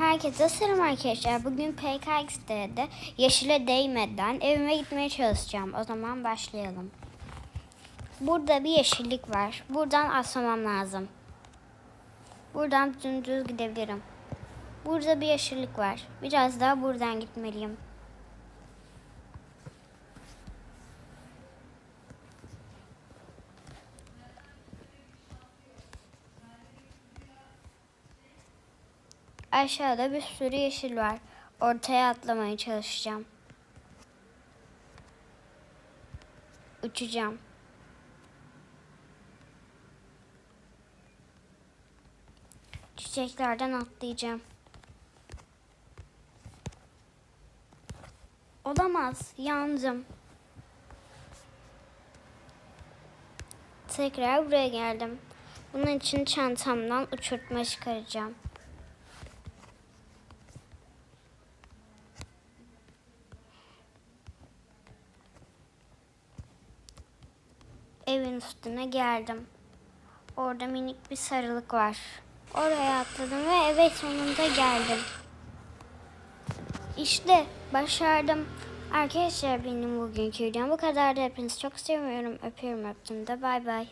Herkese selam arkadaşlar. Bugün PKX'de yeşile değmeden evime gitmeye çalışacağım. O zaman başlayalım. Burada bir yeşillik var. Buradan atlamam lazım. Buradan dümdüz gidebilirim. Burada bir yeşillik var. Biraz daha buradan gitmeliyim. Aşağıda bir sürü yeşil var. Ortaya atlamaya çalışacağım. Uçacağım. Çiçeklerden atlayacağım. Olamaz. Yandım. Tekrar buraya geldim. Bunun için çantamdan uçurtma çıkaracağım. Evin üstüne geldim. Orada minik bir sarılık var. Oraya atladım ve eve sonunda geldim. İşte başardım. Arkadaşlar benim bugünkü videom bu kadar da hepinizi çok seviyorum. Öpüyorum öptüm de bay bay.